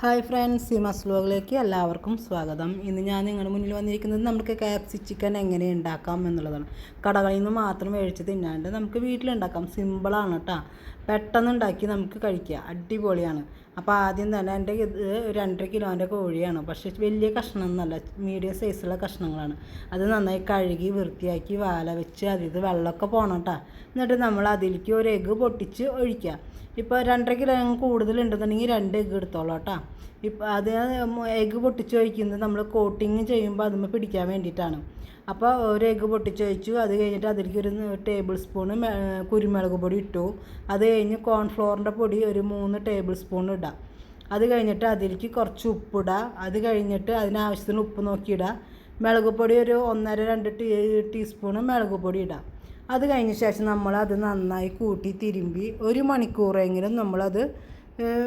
Hi friends Seemas വ്ലോഗിലേക്ക് എല്ലാവർക്കും സ്വാഗതം. ഇന്ന് ഞാൻ നിങ്ങളുടെ മുന്നിൽ വന്നിരിക്കുന്നത് നമുക്ക് കാപ്സി ചിക്കൻ എങ്ങനെ ഉണ്ടാക്കാം എന്നുള്ളതാണ്. കടകളിൽ നിന്ന് മാത്രം മേടിച്ച് തിന്നാണ്ട് നമുക്ക് വീട്ടിലുണ്ടാക്കാം. സിമ്പിളാണ് കേട്ടോ പെട്ടെന്ന് ഉണ്ടാക്കി നമുക്ക് കഴിക്കുക അടിപൊളിയാണ്. അപ്പോൾ ആദ്യം തന്നെ എന്റെ ഇത് രണ്ടര കിലോന്റെ കോഴിയാണ്. പക്ഷേ വലിയ കഷ്ണം എന്നല്ല മീഡിയം സൈസുള്ള കഷ്ണങ്ങളാണ്. അത് നന്നായി കഴുകി വൃത്തിയാക്കി വാല വെച്ച് അതിൽ വെള്ളമൊക്കെ പോകണം കേട്ടോ എന്നിട്ട് നമ്മൾ അതിലേക്ക് ഒരു എഗ്ഗ് പൊട്ടിച്ച് ഒഴിക്കുക. ഇപ്പോൾ രണ്ടര കിലോ കൂടുതലുണ്ടെന്നുണ്ടെങ്കിൽ രണ്ട് എഗ്ഗ് എടുത്തോളാം കേട്ടോ ഇപ്പം അത് എഗ്ഗ് പൊട്ടിച്ച് വയ്ക്കുന്നത് നമ്മൾ കോട്ടിങ് ചെയ്യുമ്പോൾ അതുമ്പോൾ പിടിക്കാൻ വേണ്ടിയിട്ടാണ്. അപ്പോൾ ഒരു എഗ്ഗ് പൊട്ടിച്ച് വെച്ചു അത് കഴിഞ്ഞിട്ട് അതിലേക്ക് ഒരു ടേബിൾ സ്പൂണ് കുരുമുളക് പൊടി ഇട്ടു. അത് കഴിഞ്ഞ് കോൺഫ്ലോറിന്റെ പൊടി ഒരു മൂന്ന് ടേബിൾ സ്പൂൺ ഇടാം. അത് കഴിഞ്ഞിട്ട് അതിലേക്ക് കുറച്ച് ഉപ്പിടുക അത് കഴിഞ്ഞിട്ട് അതിനാവശ്യത്തിന് ഉപ്പ് നോക്കിയിടുക മുളക് പൊടി ഒരു ഒന്നര രണ്ട് ടീ ടീസ്പൂണ് മുളക് പൊടി ഇടാം. അത് കഴിഞ്ഞ ശേഷം നമ്മളത് നന്നായി കൂട്ടി തിരുമ്പി ഒരു മണിക്കൂറെങ്കിലും നമ്മളത്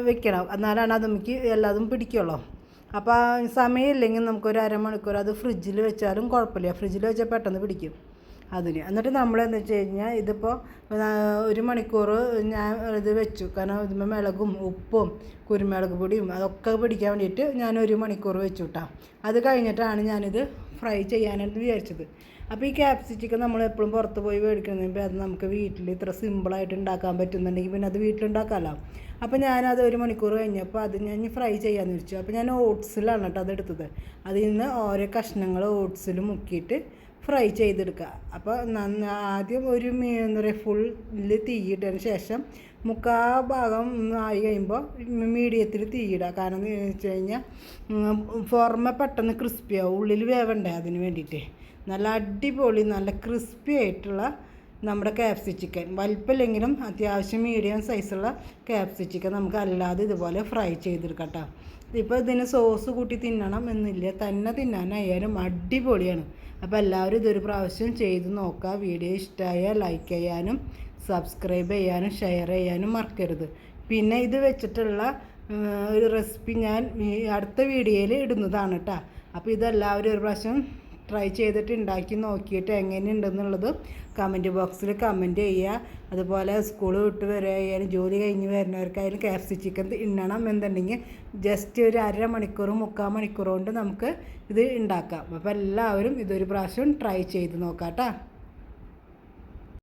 വെക്കണം. എന്നാലാണ് അത് നമുക്ക് എല്ലാതും പിടിക്കുള്ളൂ. അപ്പോൾ സമയമില്ലെങ്കിൽ നമുക്കൊരു അരമണിക്കൂർ അത് ഫ്രിഡ്ജിൽ വെച്ചാലും കുഴപ്പമില്ല. ഫ്രിഡ്ജിൽ വെച്ചാൽ പെട്ടെന്ന് പിടിക്കും. അതിന്. എന്നിട്ട് നമ്മൾ എന്താ വെച്ച് കഴിഞ്ഞാൽ ഇതിപ്പോൾ ഒരു മണിക്കൂർ ഞാൻ ഇത് വെച്ചു. കാരണം ഇതിപ്പോൾ മുളകും ഉപ്പും കുരുമുളക് പൊടിയും അതൊക്കെ പിടിക്കാൻ വേണ്ടിയിട്ട് ഞാൻ ഒരു മണിക്കൂർ വെച്ചു കേട്ടോ അത് കഴിഞ്ഞിട്ടാണ് ഞാനിത് ഫ്രൈ ചെയ്യാനായിട്ട് വിചാരിച്ചത്. അപ്പോൾ ഈ ക്യാപ്സിറ്റിക്ക് നമ്മൾ എപ്പോഴും പുറത്ത് പോയി മേടിക്കണമെങ്കിൽ അത് നമുക്ക് വീട്ടിൽ ഇത്ര സിമ്പിളായിട്ട് ഉണ്ടാക്കാൻ പറ്റുന്നുണ്ടെങ്കിൽ പിന്നെ അത് വീട്ടിലുണ്ടാക്കാമല്ലോ അപ്പോൾ ഞാനത് ഒരു മണിക്കൂർ കഴിഞ്ഞപ്പോൾ അത് ഞാൻ ഫ്രൈ ചെയ്യാമെന്ന് വെച്ചു. അപ്പോൾ ഞാൻ ഓട്സിലാണ് കേട്ടോ അത് എടുത്തത്. അതിൽ നിന്ന് ഓരോ കഷ്ണങ്ങൾ ഓട്സിൽ മുക്കിയിട്ട് ഫ്രൈ ചെയ്തെടുക്കുക. അപ്പോൾ നന്ന ആദ്യം ഒരു എന്താ പറയുക ഫുള്ളിൽ തീയിട്ടതിന് ശേഷം മുക്കാ ഭാഗം ആയി കഴിയുമ്പോൾ മീഡിയത്തിൽ തീയിടുക. കാരണം എന്ന് വെച്ച് കഴിഞ്ഞാൽ പുറമെ പെട്ടെന്ന് ക്രിസ്പിയാവും ഉള്ളിൽ വേവണ്ടേ അതിന് വേണ്ടിയിട്ട്. നല്ല അടിപൊളി നല്ല ക്രിസ്പി ആയിട്ടുള്ള നമ്മുടെ കാപ്സി ചിക്കൻ വലിപ്പമില്ലെങ്കിലും അത്യാവശ്യം മീഡിയം സൈസുള്ള കാപ്സി ചിക്കൻ നമുക്ക് അല്ലാതെ ഇതുപോലെ ഫ്രൈ ചെയ്തെടുക്കാം ഇപ്പോൾ ഇതിന് സോസ് കൂട്ടി തിന്നണം എന്നില്ല. തന്നെ തിന്നാനായാലും അടിപൊളിയാണ്. അപ്പോൾ എല്ലാവരും ഇതൊരു പ്രാവശ്യം ചെയ്ത് നോക്കുക വീഡിയോ ഇഷ്ടമായാൽ ലൈക്ക് ചെയ്യാനും സബ്സ്ക്രൈബ് ചെയ്യാനും ഷെയർ ചെയ്യാനും മറക്കരുത്. പിന്നെ ഇത് വെച്ചിട്ടുള്ള ഒരു റെസിപ്പി ഞാൻ അടുത്ത വീഡിയോയിൽ ഇടുന്നതാണ് കേട്ടോ അപ്പോൾ ഇതെല്ലാവരും ഒരു പ്രാവശ്യം ട്രൈ ചെയ്തിട്ട് ഉണ്ടാക്കി നോക്കിയിട്ട് എങ്ങനെയുണ്ടെന്നുള്ളത് കമന്റ് ബോക്സിൽ കമന്റ് ചെയ്യുക അതുപോലെ സ്കൂൾ വിട്ട് വരികയായാലും ജോലി കഴിഞ്ഞ് വരുന്നവർക്കായാലും കാപ്സി ചിക്കൻ ഇണ്ണണം എന്നുണ്ടെങ്കിൽ ജസ്റ്റ് ഒരു അര മണിക്കൂർ മുക്കാൽ മണിക്കൂർ കൊണ്ട് നമുക്ക് ഇത് ഉണ്ടാക്കാം അപ്പോൾ എല്ലാവരും ഇതൊരു പ്രാവശ്യം ട്രൈ ചെയ്ത് നോക്കാം കേട്ടോ